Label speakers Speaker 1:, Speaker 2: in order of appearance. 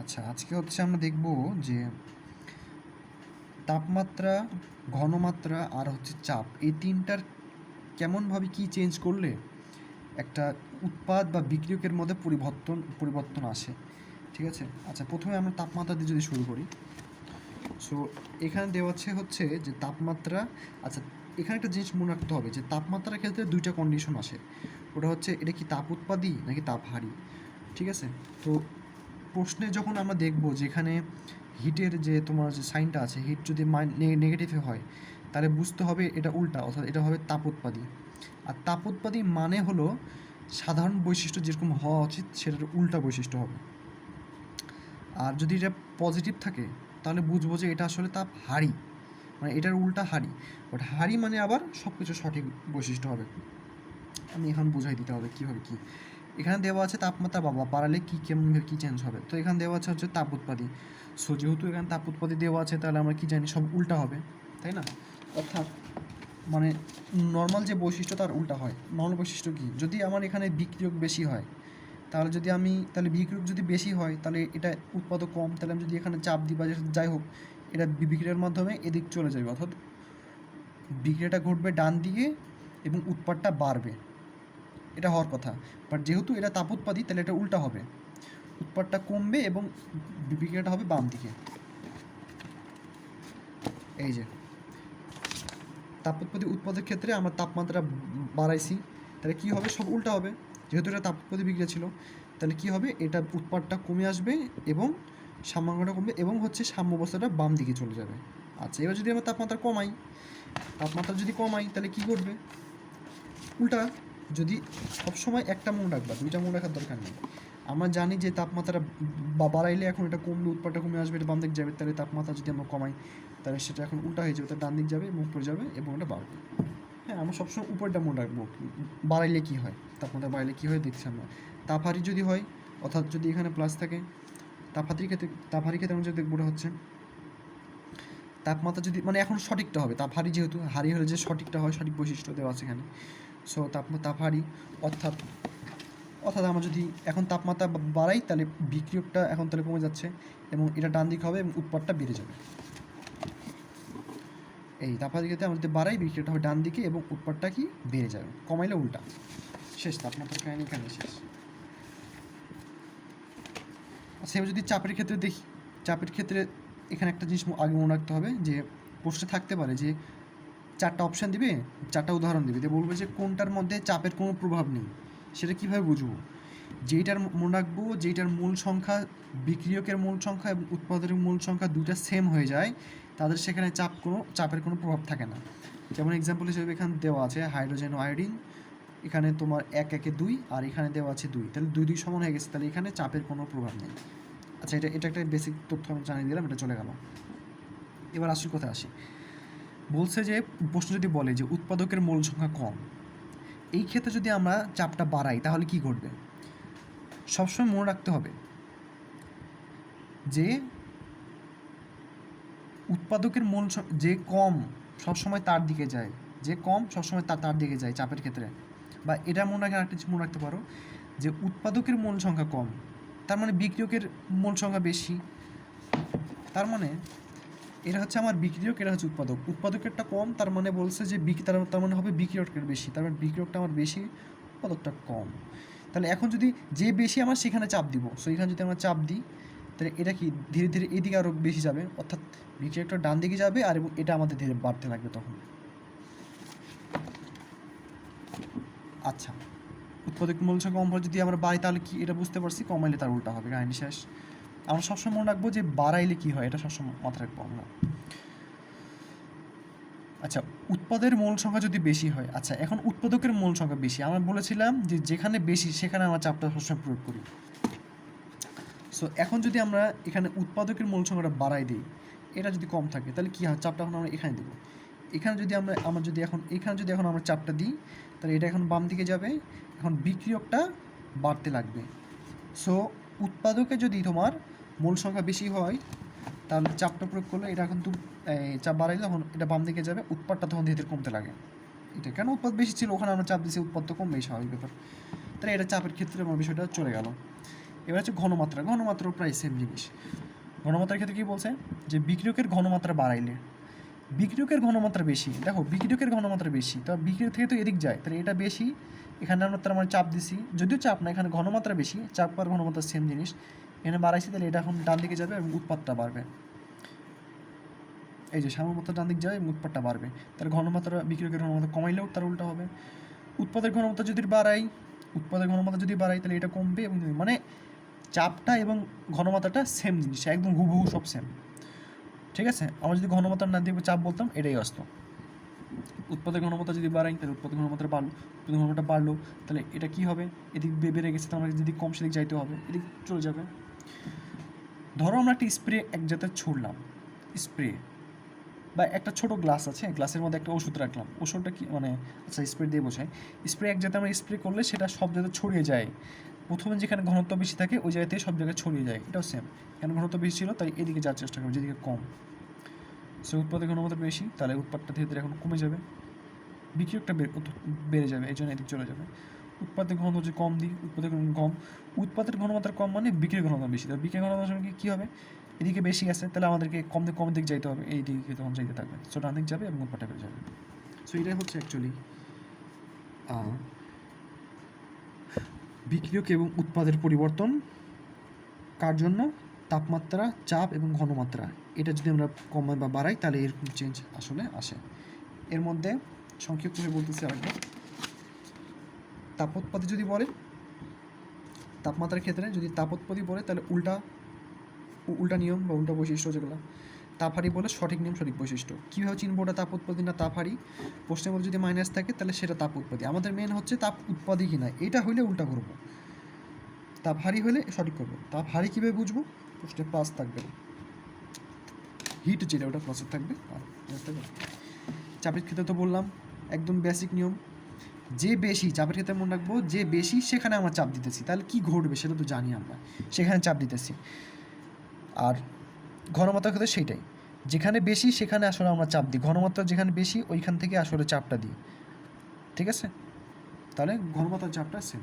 Speaker 1: আচ্ছা আজকে হচ্ছে আমরা দেখব যে তাপমাত্রা, ঘনমাত্রা আর হচ্ছে চাপ, এই তিনটার কেমনভাবে কি চেঞ্জ করলে একটা উৎপাদ বা বিক্রিয়কের মধ্যে পরিবর্তন পরিবর্তন আসে, ঠিক আছে? আচ্ছা প্রথমে আমরা তাপমাত্রা দিয়ে যদি শুরু করি। সো এখানে দেওয়া আছে হচ্ছে যে তাপমাত্রা আচ্ছা এখানে একটা জিনিস মনে রাখতে হবে যে তাপমাত্রার ক্ষেত্রে দুইটা কন্ডিশন আসে। ওটা হচ্ছে এটা কি তাপ উৎপাদী নাকি তাপ হারি, ঠিক আছে? তো প্রশ্নে যখন আমরা দেখব যেখানে হিটের যে তোমার যে সাইনটা আছে, হিট যদি নেগেটিভে হয়, তাহলে বুঝতে হবে এটা উল্টা, অর্থাৎ এটা হবে তাপ উৎপাদী আর তাপ উৎপাদী মানে হলো সাধারণ বৈশিষ্ট্য যেরকম হওয়া উচিত, সেটার উল্টা বৈশিষ্ট্য হবে। আর যদি এটা পজিটিভ থাকে, তাহলে বুঝব যে এটা আসলে তাপ হারি মানে এটার উল্টা হারি বাট হারি মানে আবার সব কিছু সঠিক বৈশিষ্ট্য হবে। আমি এখন বুঝাই দিতে হবে কীভাবে কী। এখানে দেওয়া আছে তাপমাত্রা, বাবা, বাড়ালে কী কেমনভাবে কী চেঞ্জ হবে? তো এখানে দেওয়া আছে হচ্ছে তাপ উৎপাদি। সো যেহেতু এখানে তাপ উৎপাদী দেওয়া আছে, তাহলে আমরা কি জানি, সব উল্টা হবে, তাই না? অর্থাৎ মানে নর্মাল যে বৈশিষ্ট্য, তার উল্টা হয়। নর্মাল বৈশিষ্ট্য কী? যদি আমার এখানে বিক্রিয়ক বেশি হয়, তাহলে যদি আমি, তাহলে বিক্রিয়ক যদি বেশি হয়, তাহলে এটা উৎপাদক কম, তাহলে আমি যদি এখানে চাপ দিই বা যাই হোক, এটা বিক্রিয়ার মাধ্যমে এদিক চলে যাবে। অর্থাৎ বিক্রিয়াটা ঘটবে ডান দিকে এবং উৎপাদটা বাড়বে। এটা হওয়ার কথা। বাট যেহেতু এটা তাপ উৎপাদী তাহলে এটা উল্টা হবে। উৎপাদটা কমবে এবং বিক্রিয়াটা হবে বাম দিকে। এই যে। তাপ উৎপাদী উৎপাদের ক্ষেত্রে আমরা তাপমাত্রা বাড়াইছি। তাহলে কী হবে? সব উল্টা হবে। যেহেতু এটা তাপ উৎপাদী বিক্রিয়া ছিল, তাহলে কী হবে? এটা উৎপাদটা কমে আসবে এবং সাম্যাঙ্গটা কমবে এবং হচ্ছে সাম্য অবস্থাটা বাম দিকে চলে যাবে। আচ্ছা এবার যদি আমরা তাপমাত্রা কমাই, তাপমাত্রা যদি কমাই, তাহলে কী করবে উল্টা। যদি সবসময় একটা মনে রাখবা, দুইটা মনে রাখার দরকার নেই। আমরা জানি যে তাপমাত্রা বাড়াইলে এখন এটা কমবে উৎপাদটা কমে আসবে, এটা বাম দিক যাবে, তাহলে তাপমাত্রা যদি আমরা কমাই, তাহলে সেটা এখন উল্টা হয়ে যাবে তার ডান দিক যাবে, এবং উপরে যাবে, এবং এটা বাড়বে। হ্যাঁ আমরা সবসময় উপরটা মনে রাখব, বাড়াইলে কী হয়? তাপমাত্রা বাড়াইলে কী হয় দেখছি আমরা। তাপহারি যদি হয়, অর্থাৎ যদি এখানে প্লাস থাকে তাপহাতির ক্ষেত্রে তাপহারি ক্ষেত্রে আমরা যদি দেখব হচ্ছে, তাপমাত্রা যদি মানে এখন সঠিকটা হবে, তাপহারি যেহেতু, হারি হলে যে সঠিকটা হয়, সঠিক বৈশিষ্ট্য দেওয়া আছে এখানে। সো তাপমাত্রা তাপহারি, অর্থাৎ অর্থাৎ আমরা যদি এখন তাপমাত্রা বাড়াই, তাহলে বিক্রিয়কটা এখন তাহলে কমে যাচ্ছে এবং এটা ডান দিক হবে এবং উৎপাদটা বেড়ে যাবে। এই তাপমাত্রা আমরা যদি বাড়াই বিক্রিয়কটা হবে ডান দিকে এবং উৎপাদটা কি বেড়ে যাবে। কমাইলে উল্টা। শেষ তাপমাত্রা কাহিনী এখানে শেষ। সেম যদি চাপের ক্ষেত্রে দেখি, চাপের ক্ষেত্রে এখানে একটা জিনিস আগে মনে রাখতে হবে যে প্রশ্নে থাকতে পারে যে চারটা অপশান দিবে, চারটা উদাহরণ দিবে। দিয়ে বলবে যে কোনটার মধ্যে চাপের কোনো প্রভাব নেই। সেটা কীভাবে বুঝব? যেইটার মনে রাখব, যেইটার মূল সংখ্যা বিক্রিয়কের মূল সংখ্যা এবং উৎপাদনের মূল সংখ্যা দুইটা সেম হয়ে যায়, তাদের সেখানে চাপ কোনো, চাপের কোনো প্রভাব থাকে না। যেমন এক্সাম্পল হিসেবে এখানে দেওয়া আছে হাইড্রোজেন আয়োডিন এখানে তোমার এক, একে দুই আর এখানে দেওয়া আছে দুই। তাহলে দুই দুই সমান হয়ে গেছে, তাহলে এখানে চাপের কোনো প্রভাব নেই। আচ্ছা এটা এটা একটা বেসিক তথ্য আমি জানিয়ে দিলাম, এটা চলে গেল। এবার আসল কথা আসি। বলছে যে, প্রশ্ন যদি বলে যে, উৎপাদকের মূল সংখ্যা কম। এই ক্ষেত্রে যদি আমরা চাপটা বাড়াই, তাহলে কি ঘটবে? সবসময় মনে রাখতে হবে যে, উৎপাদকের মূল যে কম সবসময় তার দিকে যায়, যে কম সবসময় তার তার দিকে যায় চাপের ক্ষেত্রে। বা এটা মনে রাখে, আরেকটা মনে রাখতে পারো যে, উৎপাদকের মূল সংখ্যা কম, তার মানে বিক্রিয়কের মূল সংখ্যা বেশি। তার মানে এটা হচ্ছে আমার বিক্রিয়ক এটা হচ্ছে উৎপাদক। উৎপাদকেরটা কম, তার মানে বলছে যে বিক তার তার মানে হবে বিক্রিয়কের বেশি। তার মানে বিক্রিয়কটা আমার বেশি, উৎপাদকটা কম। তাহলে এখন যদি যে বেশি আমার সেখানে চাপ দিব সো এখানে যদি আমরা চাপ দিই, তাহলে এটা কি ধীরে ধীরে এদিকে আরও বেশি যাবে? অর্থাৎ বিক্রিয়কটা ডান দিকে যাবে, আর এবং এটা আমাদের ধীরে বাড়তে লাগবে তখন। আচ্ছা উৎপাদক মূল সংখ্যা কম হলে যদি আমরা বাড়ি, তাহলে কি এটা বুঝতে পারছি? কমাইলে তার উল্টা হবে, কাহিনী শেষ। আমরা সবসময় মনে রাখব যে বাড়াইলে কি হয়? এটা সবসময় মাথায় রাখব আমরা। আচ্ছা উৎপাদের মূল সংখ্যা যদি বেশি হয় আচ্ছা এখন উৎপাদকের মূল সংখ্যা বেশি। আমরা বলেছিলাম যে যেখানে বেশি, সেখানে আমরা চাপটা সবসময় প্রয়োগ করি। সো এখন যদি আমরা এখানে উৎপাদকের মূল সংখ্যাটা বাড়াই দিই, এটা যদি কম থাকে, তাহলে কী হয়? চাপটা এখন আমরা এখানে দেবো। এখানে যদি আমরা আমরা যদি এখন, এখানে যদি এখন আমরা চাপটা দিই, তাহলে এটা এখন বাম দিকে যাবে। এখন বিক্রিয়কটা বাড়তে লাগবে। সো উৎপাদকে যদি তোমার মূল সংখ্যা বেশি হয়, তাহলে চাপটা প্রয়োগ করলে এটা কিন্তু চাপ বাড়াইলে তখন এটা বাম দিকে যাবে উৎপাদটা তখন ধীরে কমতে লাগে। এটা কেন উৎপাদ বেশি ছিল? ওখানে আমরা চাপ দিয়েছি উৎপাদ তো কমবেই, স্বাভাবিক ব্যাপার। তাহলে এটা চাপের ক্ষেত্রে আমার বিষয়টা চলে গেল। এবার হচ্ছে ঘনমাত্রা। ঘনমাত্রা প্রায় সেম জিনিস। ঘনমাত্রার ক্ষেত্রে কী বলছে? যে বিক্রিয়কের ঘনমাত্রা বাড়াইলে। বিক্রিয়কের ঘনমাত্রা বেশি। দেখো বিক্রিয়কের ঘনমাত্রা বেশি। তো বিক্রিয়ক থেকে তো এদিক যায়, তাহলে এটা বেশি। এখানে আমরা তার মানে চাপ দিছি। যদিও চাপ না, এখানে ঘনমাত্রা বেশি, চাপ আর ঘনমাত্রা সেম জিনিস। এখানে বাড়াইছি, তাহলে এটা এখন ডান দিকে যাবে এবং উৎপাদটা বাড়বে। এই যে সাম্যমাত্রা ডান দিক যাবে এবং উৎপাদটা বাড়বে। তাহলে ঘনমাত্রা বিক্রিয়কের ঘনমাত্রা কমাইলেও তার উল্টা হবে। উৎপাদের ঘনমাত্রা যদি বাড়াই উৎপাদের ঘনমাত্রা যদি বাড়াই, তাহলে এটা কমবে এবং মানে চাপটা এবং ঘনমাত্রাটা সেম জিনিস, একদম হুবহু সব সেম ঠিক আছে? আমরা যদি ঘনমাত্রা না দিয়ে চাপ বলতাম, এটাই আসতো। উৎপাদের ঘনমাত্রা যদি বাড়াই, তাহলে উৎপাদের ঘনমাত্রা বাড়লো উৎপাদের ঘনমাত্রা বাড়লো, তাহলে এটা কি হবে? এদিক বেড়ে গেছে তাহলে যদি কম সেদিক যাইতে হবে, এদিক চলে যাবে। ধরো আমরা একটা স্প্রে এক জাতের ছুড়লাম স্প্রে বা একটা ছোট গ্লাস আছে গ্লাসের মধ্যে একটা ওষুধ রাখলাম, ওষুধটা কি মানে আচ্ছা স্প্রে দিয়ে বোঝায় স্প্রে এক জায়গায় আমরা স্প্রে করলে সেটা সব জায়গায় ছড়িয়ে যায়। প্রথমে যেখানে ঘনত্ব বেশি থাকে, ওই জায়গাতে সব জায়গায় ছড়িয়ে যায়, এটাও সেম এখানে ঘনত্ব বেশি ছিল? তাই এদিকে যাওয়ার চেষ্টা করবে, যেদিকে কম। সে উৎপাদের ঘনমাত্রা বেশি, তাহলে উৎপাদটা ধীরে ধীরে এখন কমে যাবে বিক্রিয়কটা বেড়ে যাবে, এই জন্য এদিকে চলে যাবে। উৎপাদের ঘনত্ব যদি কম দিই উৎপাদের ঘন- কম। উৎপাদের ঘনমাত্রা কম মানে বিক্রির ঘনমাত্রা বেশি। তাহলে বিক্রির ঘনমাত্রা কী হবে? এদিকে বেশি আছে, তাহলে আমাদেরকে কম দিক কম দিক যাইতে হবে। এই দিকে তখন যাইতে থাকবে। সো ডান যাবে এবং উৎপাদটা বেড়ে যাবে। সো এটাই হচ্ছে অ্যাকচুয়ালি বিক্রিয়ক এবং উৎপাদের পরিবর্তন। কার জন্য? তাপমাত্রা, চাপ এবং ঘনমাত্রা। এটা যদি আমরা কমাই বা বাড়াই, তাহলে এরকম চেঞ্জ আসলে আসে। এর মধ্যে সংক্ষিপ্তভাবে বলতেছি আরেকবার। তাপোৎপাদী যদি বলে, তাপমাত্রার ক্ষেত্রে যদি তাপোৎপাদী বলে, তাহলে উল্টা উল্টা নিয়ম বা উল্টা বৈশিষ্ট্য যেগুলো। তাপহারি বলে সঠিক নিয়ম, সঠিক বৈশিষ্ট্য। কীভাবে চিনবো ওটা তাপ উৎপাদী না তাপহারি প্রশ্নের মধ্যে যদি মাইনাস থাকে, তাহলে সেটা তাপ উৎপাদী আমাদের মেন হচ্ছে তাপ উৎপাদী কিনা। এটা হইলে উল্টা করব। তাপ হারি হলে সঠিক করব। তাপ হারি কীভাবে বুঝব? প্রশ্নে প্লাস থাকবে। হিট যেটা ওটা প্লাসে থাকবে। আর? চাপের ক্ষেত্রে তো বললাম, একদম বেসিক নিয়ম। যে বেশি চাপের ক্ষেত্রে মনে রাখব, যে বেশি সেখানে আমরা চাপ দিতেছি। তাহলে কি ঘটবে সেটা তো জানি আমরা। সেখানে চাপ দিতেছি। আর ঘনমাত্রার ক্ষেত্রে সেইটাই যেখানে বেশি সেখানে আসলে আমরা চাপ দিই। ঘনমাত্রা যেখানে বেশি, ওইখান থেকে আসলে চাপটা দিই। ঠিক আছে? তাহলে ঘনমাত্রার চাপটা সেম